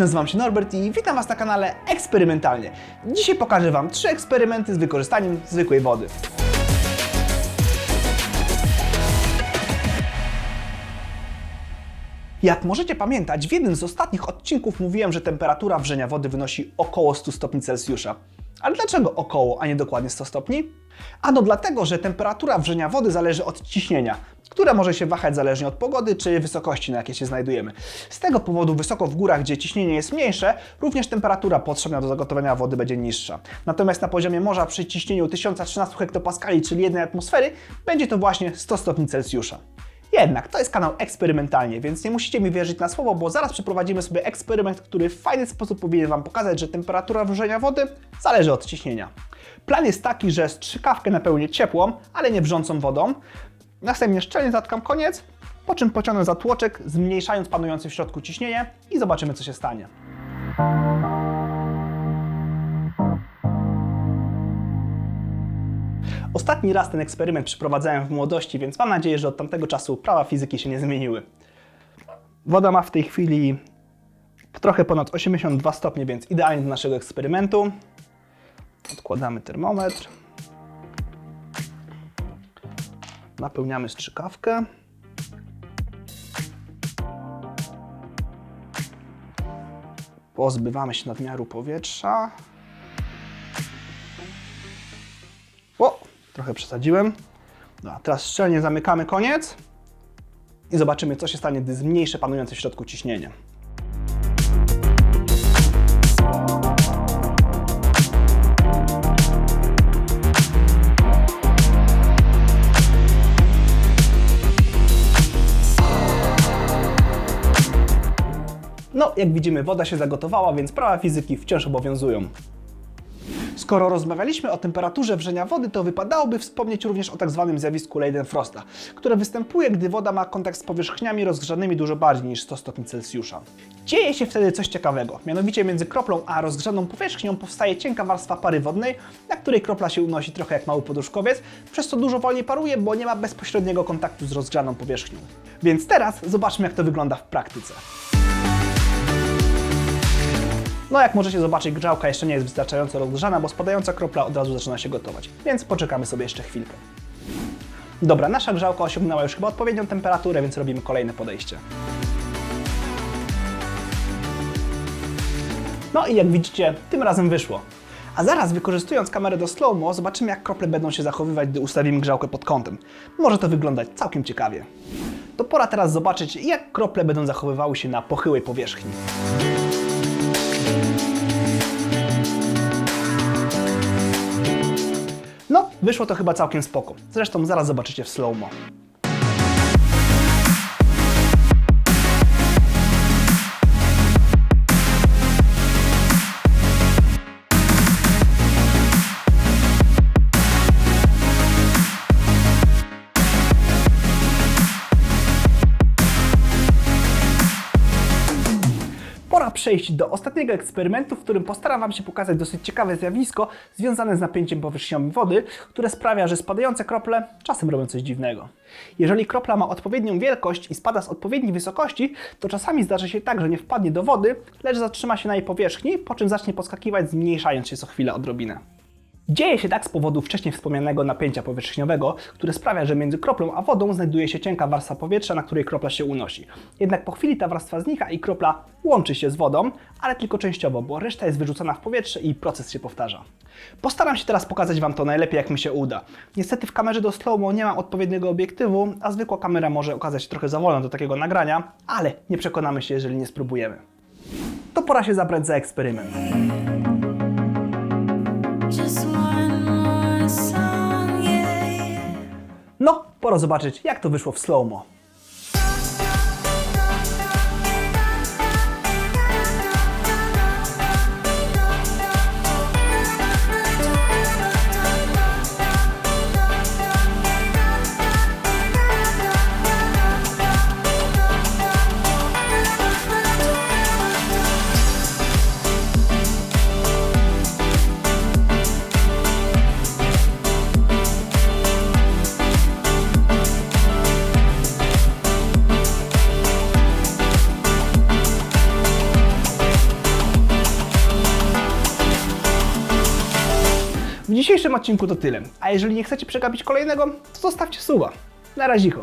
nazywam się Norbert i witam Was na kanale Eksperymentalnie. Dzisiaj pokażę Wam trzy eksperymenty z wykorzystaniem zwykłej wody. Jak możecie pamiętać, w jednym z ostatnich odcinków mówiłem, że temperatura wrzenia wody wynosi około 100 stopni Celsjusza. Ale dlaczego około, a nie dokładnie 100 stopni? Ano dlatego, że temperatura wrzenia wody zależy od ciśnienia, które może się wahać zależnie od pogody czy wysokości, na jakiej się znajdujemy. Z tego powodu wysoko w górach, gdzie ciśnienie jest mniejsze, również temperatura potrzebna do zagotowania wody będzie niższa. Natomiast na poziomie morza przy ciśnieniu 1013 hektopaskali, czyli jednej atmosfery, będzie to właśnie 100 stopni Celsjusza. Jednak to jest kanał eksperymentalnie, więc nie musicie mi wierzyć na słowo, bo zaraz przeprowadzimy sobie eksperyment, który w fajny sposób powinien Wam pokazać, że temperatura wrzenia wody zależy od ciśnienia. Plan jest taki, że strzykawkę napełnię ciepłą, ale nie wrzącą wodą. Następnie szczelnie zatkam koniec, po czym pociągnę za tłoczek, zmniejszając panujące w środku ciśnienie i zobaczymy, co się stanie. Ostatni raz ten eksperyment przeprowadzałem w młodości, więc mam nadzieję, że od tamtego czasu prawa fizyki się nie zmieniły. Woda ma w tej chwili trochę ponad 82 stopnie, więc idealnie do naszego eksperymentu. Odkładamy termometr. Napełniamy strzykawkę. Pozbywamy się nadmiaru powietrza. Trochę przesadziłem. No, teraz szczelnie zamykamy koniec i zobaczymy, co się stanie, gdy zmniejszę panujące w środku ciśnienie. No, jak widzimy, woda się zagotowała, więc prawa fizyki wciąż obowiązują. Skoro rozmawialiśmy o temperaturze wrzenia wody, to wypadałoby wspomnieć również o tak zwanym zjawisku Leidenfrosta, które występuje, gdy woda ma kontakt z powierzchniami rozgrzanymi dużo bardziej niż 100 stopni Celsjusza. Dzieje się wtedy coś ciekawego, mianowicie między kroplą a rozgrzaną powierzchnią powstaje cienka warstwa pary wodnej, na której kropla się unosi trochę jak mały poduszkowiec, przez co dużo wolniej paruje, bo nie ma bezpośredniego kontaktu z rozgrzaną powierzchnią. Więc teraz zobaczmy jak to wygląda w praktyce. No jak możecie zobaczyć, grzałka jeszcze nie jest wystarczająco rozgrzana, bo spadająca kropla od razu zaczyna się gotować, więc poczekamy sobie jeszcze chwilkę. Dobra, nasza grzałka osiągnęła już chyba odpowiednią temperaturę, więc robimy kolejne podejście. No i jak widzicie, tym razem wyszło. A zaraz wykorzystując kamerę do slow-mo, zobaczymy jak krople będą się zachowywać, gdy ustawimy grzałkę pod kątem. Może to wyglądać całkiem ciekawie. To pora teraz zobaczyć, jak krople będą zachowywały się na pochyłej powierzchni. No, wyszło to chyba całkiem spoko. Zresztą zaraz zobaczycie w slow-mo. Przejść do ostatniego eksperymentu, w którym postaram Wam się pokazać dosyć ciekawe zjawisko związane z napięciem powierzchniowym wody, które sprawia, że spadające krople czasem robią coś dziwnego. Jeżeli kropla ma odpowiednią wielkość i spada z odpowiedniej wysokości, to czasami zdarzy się tak, że nie wpadnie do wody, lecz zatrzyma się na jej powierzchni, po czym zacznie podskakiwać, zmniejszając się co chwilę odrobinę. Dzieje się tak z powodu wcześniej wspomnianego napięcia powierzchniowego, które sprawia, że między kroplą a wodą znajduje się cienka warstwa powietrza, na której kropla się unosi. Jednak po chwili ta warstwa znika i kropla łączy się z wodą, ale tylko częściowo, bo reszta jest wyrzucona w powietrze i proces się powtarza. Postaram się teraz pokazać Wam to najlepiej, jak mi się uda. Niestety w kamerze do slow-mo nie mam odpowiedniego obiektywu, a zwykła kamera może okazać się trochę za wolna do takiego nagrania, ale nie przekonamy się, jeżeli nie spróbujemy. To pora się zabrać za eksperyment. Pora zobaczyć, jak to wyszło w slow-mo. W dzisiejszym odcinku to tyle, a jeżeli nie chcecie przegapić kolejnego, to zostawcie suba. Na razicho.